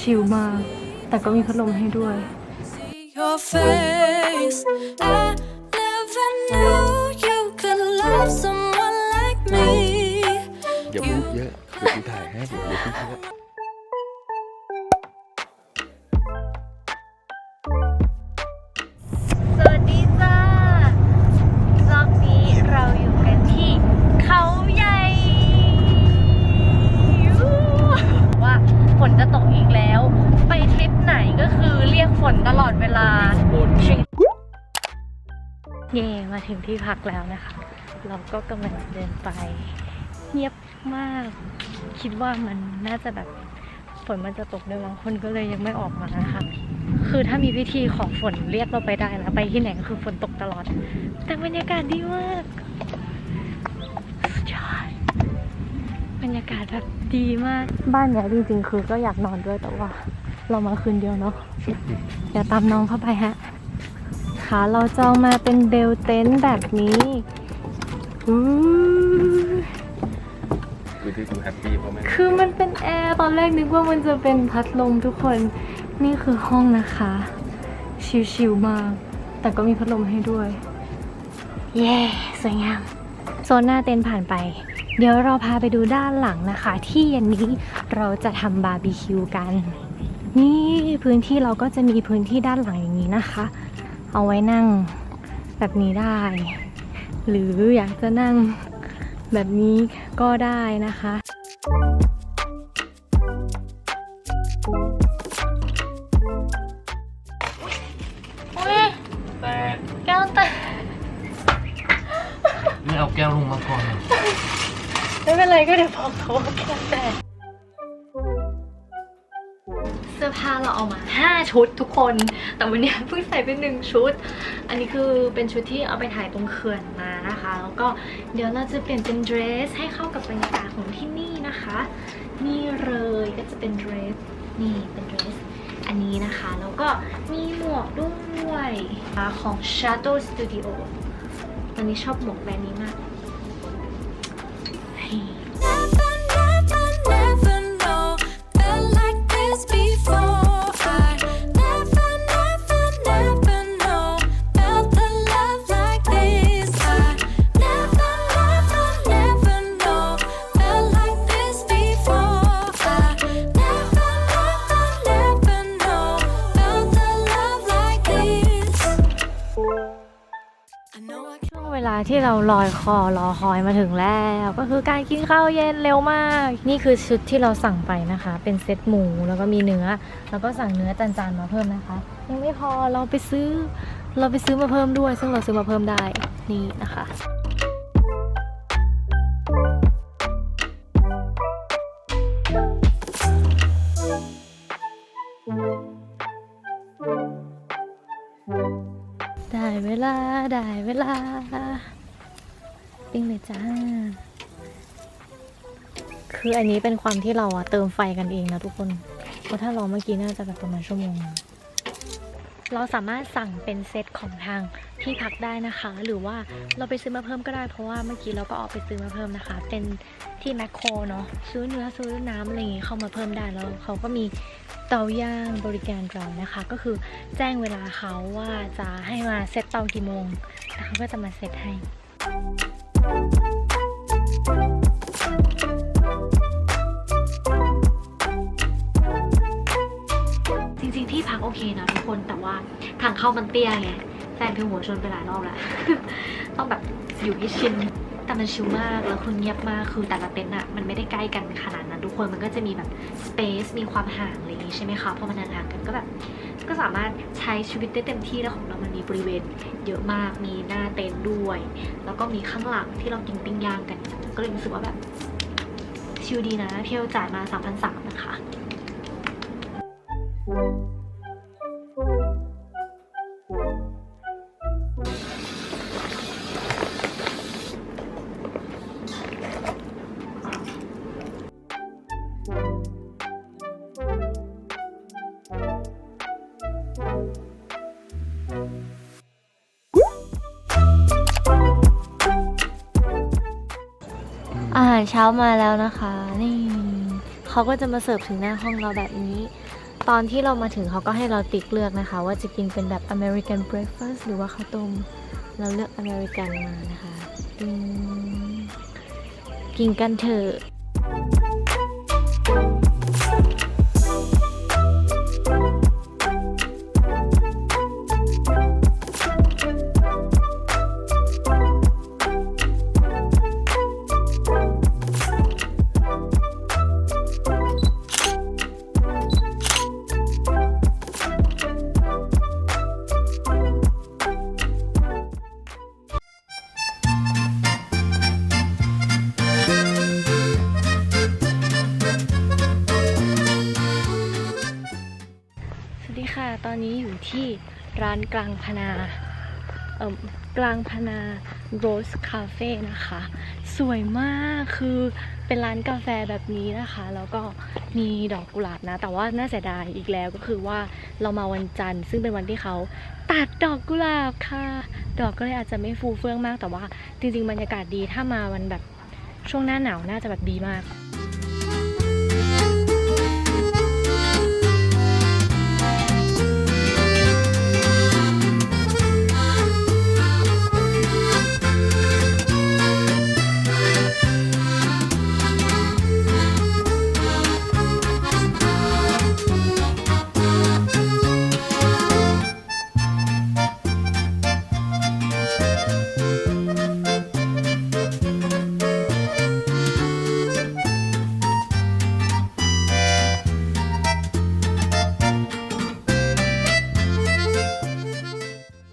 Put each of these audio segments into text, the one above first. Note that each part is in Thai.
ชิลๆมาก แต่ก็มีพัดลมให้ด้วย see your face. I never knew you could love someone like me. อย่าพูดเยอะเดี๋ยวกูถ่ายให้อย่าพูดเยอะ ฝนตลอดเวลาเย่มาถึงที่พักแล้วนะคะ เราก็กำลังเดินไป เงียบมาก คิดว่ามันน่าจะแบบฝนมันจะตกด้วยบางคนก็เลยยังไม่ออกมานะคะ คือถ้ามีพิธีของฝนเรียกเราไปได้แล้วไปที่ไหนก็คือฝนตกตลอด แต่บรรยากาศดีมากสุดยอดบรรยากาศแบบดีมาก บ้านเนี้ยจริงๆคือก็อยากนอนด้วยแต่ว่า เรามาคืนเดียวเนาะเดี๋ยวตามน้องเข้าไปฮะค่ะเราจองมาเป็นเบลเต็นท์แบบนี้อู้คือที่กูแฮปปี้เพราะแม่งคือมันเป็นแอร์ตอนแรกนึกว่ามันจะเป็นพัดลมทุกคน นี่คือห้องนะคะ ชิลๆมาก แต่ก็มีพัดลมให้ด้วย เย้ สวยงาม โซนหน้าเต็นท์ผ่านไป เดี๋ยวเราพาไปดูด้านหลังนะคะ ที่เย็นนี้เราจะทำบาร์บีคิวกัน นี่พื้นที่เราก็จะมีพื้นที่ด้านหลังอย่างนี้นะคะ เอาไว้นั่งแบบนี้ได้ หรืออยากจะนั่งแบบนี้ก็ได้นะคะอุ้ยแต่แก้วแตกไม่เอาแก้วลงมาก่อน ไม่เป็นไรก็เดี๋ยวบอกเขาว่าแก้วแตก ผ้าเราเอามา 5 ชุดทุกคน แต่วันนี้เพิ่งใส่ไปหนึ่งชุด อันนี้คือเป็นชุดที่เอาไปถ่ายตรงเขื่อนมานะคะ แล้วก็เดี๋ยวเราจะเปลี่ยนเป็นเดรส ให้เข้ากับบรรยากาศของที่นี่นะคะ นี่เลยก็จะเป็นเดรส นี่เป็นเดรส อันนี้นะคะ แล้วก็มีหมวกด้วยของ Shadow Studio วันนี้ชอบหมวกแบรนด์นี้มาก เวลาที่เราลอยคอรอคอยมาถึงแล้ว ก็คือการกินข้าวเย็นเร็วมาก นี่คือชุดที่เราสั่งไปนะคะ เป็นเซตหมูแล้วก็มีเนื้อ แล้วก็สั่งเนื้อจานๆมาเพิ่มนะคะ ยังไม่พอเราไปซื้อ เราไปซื้อมาเพิ่มด้วย ซึ่งเราซื้อมาเพิ่มได้นี่นะคะ จ้า คืออันนี้เป็นความที่เราอะเติมไฟกันเองนะทุกคน เพราะถ้ารอเมื่อกี้น่าจะแบบประมาณชั่วโมงเราสามารถสั่งเป็นเซตของทางที่พักได้นะคะ หรือว่าเราไปซื้อมาเพิ่มก็ได้ เพราะว่าเมื่อกี้เราก็ออกไปซื้อมาเพิ่มนะคะ เป็นที่แมคโครเนาะซื้อเนื้อซื้อน้ำอะไรอย่างงี้เข้ามาเพิ่มได้แล้วเขาก็มีเตาย่างบริการเรานะคะ ก็คือแจ้งเวลาเขาว่าจะให้มาเซตเตากี่โมงแล้วเขาก็จะมาเซตให้ ริงโอเคนะทุกคนแต่ว่าทางเข้ามันเตี้ยไงแฟนคือหัวชนไปหลายรอบแล้ว ต้องแบบอยู่ที่ชินแต่มันชิลมากแล้วคือเงียบมากคือแต่ละเต็นท์อะมันไม่ได้ใกล้กันขนาดนั้นทุกคนมันก็จะมีแบบสเปซมีความห่างอะไรอย่างงี้ใช่ไหมคะพอมันห่างกันก็แบบก็สามารถใช้ชีวิตได้เต็มที่แล้วของเรามันมีบริเวณเยอะมากมีหน้าเต็นท์ด้วย แล้วก็มีข้างหลังที่เรากินปิ้งย่างกัน ก็เลยรู้สึกว่าแบบชิลดีนะเที่ยวจ่ายมา3 3 0 0นะคะ อาหารเช้ามาแล้วนะคะ นี่เขาก็จะมาเสิร์ฟถึงหน้าห้องเราแบบนี้ ตอนที่เรามาถึงเขาก็ให้เราติ๊กเลือกนะคะ ว่าจะกินเป็นแบบ American breakfast หรือว่าข้าวต้มเราเลือก American มานะคะอืมกินกันเถอะ ตอนนี้อยู่ที่ร้านกลางพนาเอ่อกลางพนาโรสคาเฟ่นะคะ สวยมากคือเป็นร้านกาแฟแบบนี้นะคะ แล้วก็มีดอกกุหลาบนะ แต่ว่าน่าเสียดายอีกแล้วก็คือว่าเรามาวันจันทร์ ซึ่งเป็นวันที่เขาตัดดอกกุหลาบค่ะ ดอกก็เลยอาจจะไม่ฟูเฟื่องมากแต่ว่าจริงๆบรรยากาศดีถ้ามาวันแบบช่วงหน้าหนาวน่าจะแบบดีมาก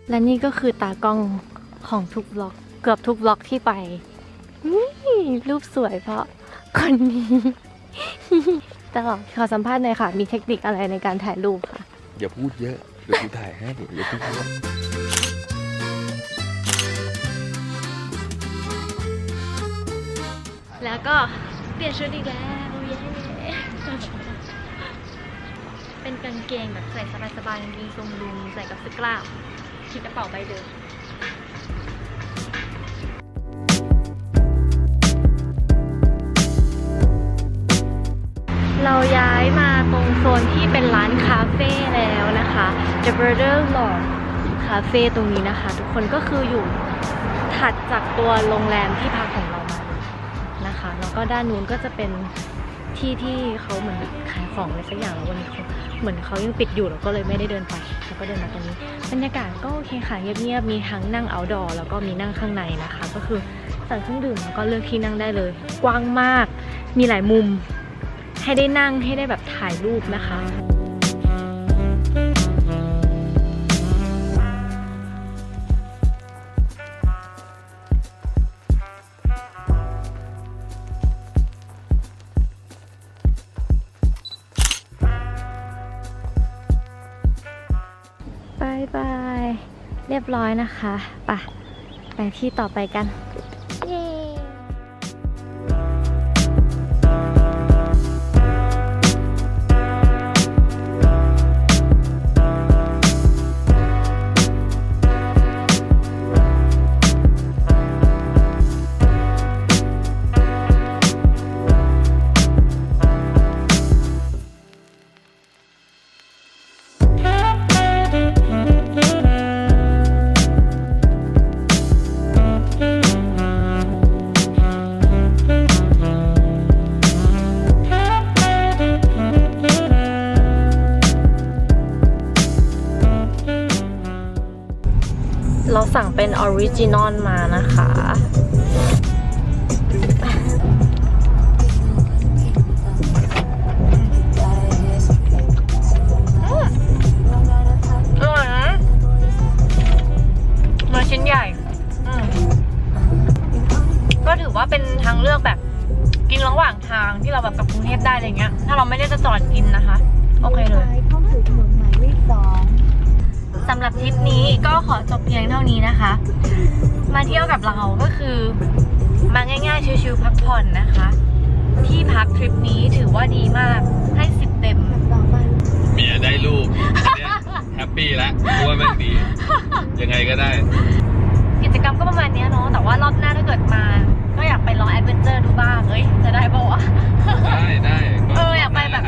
และนี่ก็คือตากล้องของทุกบล็อก เกือบทุกบล็อกที่ไป นี่รูปสวยเพราะคนนี้ตลอดขอสัมภาษณ์หน่อยค่ะ มีเทคนิคอะไรในการถ่ายรูปค่ะ อย่าพูดเยอะ เดี๋ยวกูถ่ายให้อย่าพูดเยอะแล้วก็เปลี่ยนชุดอีกแล้วเย้เป็นกางเกงแบบใส่สบายๆกางเกงทรงลุงใส่กับเสื้อกล้าม คิดกระเป๋าใบเดิมเราย้ายมาตรงโซนที่เป็นร้านคาเฟ่แล้วนะคะ The Brother Lord Cafe ตรงนี้นะคะ ทุกคนก็คืออยู่ถัดจากตัวโรงแรมที่พักของเรามานะคะ แล้วก็ด้านนู้นก็จะเป็น ที่ที่เขาเหมือนขายของอะไรสักอย่างแล้ววันนี้เขาเหมือนเขายังปิดอยู่เราก็เลยไม่ได้เดินไปแล้วก็เดินมาตรงนี้บรรยากาศก็โอเคค่ะเงียบๆมีทั้งนั่งเอาดอแล้วก็มีนั่งข้างในนะคะ ก็คือสั่งเครื่องดื่มแล้วก็เลือกที่นั่งได้เลย กว้างมาก มีหลายมุม ให้ได้นั่งให้ได้แบบถ่ายรูปนะคะ รียบร้อยนะคะไปะไปที่ต่อไปกัน เย้ สั่งเป็นออริจินอลมานะคะ อร่อยนะมาชิ้นใหญ่ อืมก็ถือว่าเป็นทางเลือกแบบ กินระหว่างทางที่เราแบบกลับกรุงเทพได้อะไรเงี้ย ถ้าเราไม่ได้จะจอดกินนะคะ โอเคเลย เข้าสู่ถนนหมายเลขสอง สำหรับทริปนี้ก็ขอจบเพียงเท่านี้นะคะ มาเที่ยวกับเราก็คือมาง่ายๆชิวๆพักผ่อนนะคะ ที่พักทริปนี้ถือว่าดีมากให้สิบเต็มเมียได้ลูกแฮปปี้แล้วว่าแม่งดี ยังไงก็ได้ กิจกรรมก็ประมาณนี้เนาะแต่ว่ารอบหน้าถ้าเกิดมา ก็อยากไปลองแอดเวนเจอร์ดูบ้างเอ้ยจะได้ปะวะได้ได้เอออยากไปแบบ